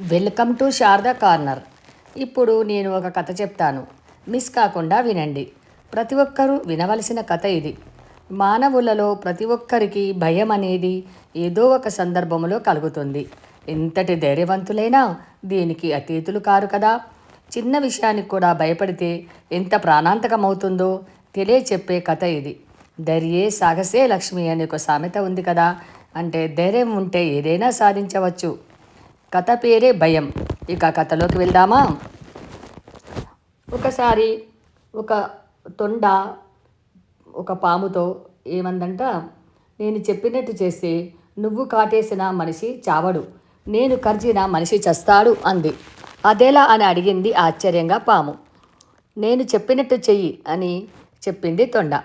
Welcome to Sharada corner. ఇప్పుడు నేను ఒక కథ చెప్తాను. మిస్ కాకుండా వినండి. ప్రతి ఒక్కరూ వినవలసిన కథ ఇది. మానవులలో ప్రతి ఒక్కరికి భయం అనేది ఏదో ఒక సందర్భంలో కలుగుతుంది. ఎంతటి ధైర్యవంతులైనా దీనికి అతీతులు కారు కదా. చిన్న విషయానికి కూడా భయపడితే ఎంత ప్రాణాంతకమవుతుందో తెలియచెప్పే కథ ఇది. ధైర్యే సాగసే లక్ష్మి అనే ఒక సామెత ఉంది కదా. అంటే ధైర్యం ఉంటే ఏదైనా సాధించవచ్చు. కథ పేరే భయం. ఇక కథలోకి వెళ్దామా? ఒకసారి ఒక తొండ ఒక పాముతో ఏమందంట నేను చెప్పినట్టు చేస్తే నువ్వు కాటేసిన మనిషి చావడు. నేను కర్జిన మనిషి చస్తాడు అంది. అదేలా అని అడిగింది ఆశ్చర్యంగా పాము. నేను చెప్పినట్టు చెయ్యి అని చెప్పింది తొండ.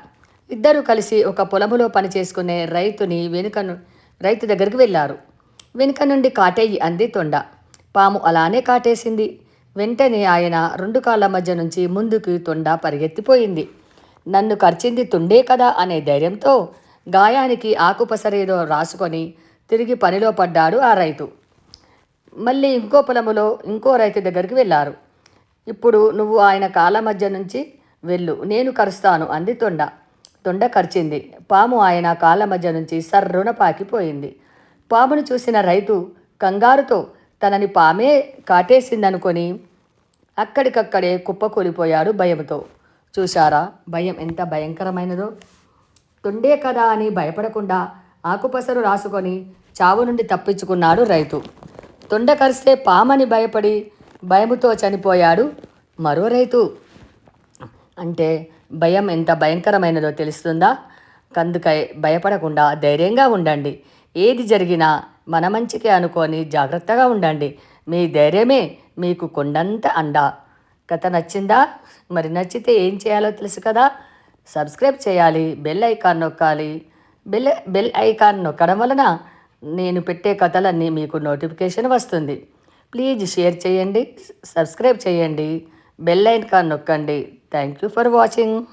ఇద్దరు కలిసి ఒక పొలములో పని చేసుకునే రైతుని వెనుకను రైతు దగ్గరికి వెళ్ళారు వెనుక నుండి కాటేయి అంది తొండ. పాము అలానే కాటేసింది. వెంటనే ఆయన రెండు కాళ్ళ మధ్య నుంచి ముందుకు తొండ పరిగెత్తిపోయింది. నన్ను ఖర్చింది తుండే కదా అనే ధైర్యంతో గాయానికి ఆకుపసరేదో రాసుకొని తిరిగి పనిలో పడ్డాడు ఆ రైతు. మళ్ళీ ఇంకో పొలములో ఇంకో రైతు దగ్గరికి వెళ్ళారు. ఇప్పుడు నువ్వు ఆయన కాళ్ళ మధ్య నుంచి వెళ్ళు నేను కరుస్తాను అంది తొండ. తొండ కరిచింది. పాము ఆయన కాళ్ళ మధ్య నుంచి సర్రున పాకిపోయింది. పామును చూసిన రైతు కంగారుతో తనని పామే కాటేసిందనుకొని అక్కడికక్కడే కుప్పకూలిపోయాడు భయంతో చూశారా? భయం ఎంత భయంకరమైనదో. తొండే కదా అని భయపడకుండా ఆకుపసరు రాసుకొని చావు నుండి తప్పించుకున్నాడు రైతు. తొండ కరిస్తే పామని భయపడి భయముతో చనిపోయాడు మరో రైతు. అంటే భయం ఎంత భయంకరమైనదో తెలుస్తుందా? కందుకై భయపడకుండా ధైర్యంగా ఉండండి. ఏది జరిగినా మన మంచికే అనుకొని జాగ్రత్తగా ఉండండి. మీ ధైర్యమే మీకు కొండంత అండ. కథ నచ్చిందా? మరి నచ్చితే ఏం చేయాలో తెలుసు కదా? సబ్స్క్రైబ్ చేయాలి బెల్ ఐకాన్ నొక్కాలి. బెల్ బెల్ ఐకాన్ నొక్కడం వలన నేను పెట్టే కథలన్నీ మీకు నోటిఫికేషన్ వస్తుంది. ప్లీజ్ షేర్ చేయండి సబ్స్క్రైబ్ చేయండి బెల్ ఐకాన్ నొక్కండి. Thank you for watching.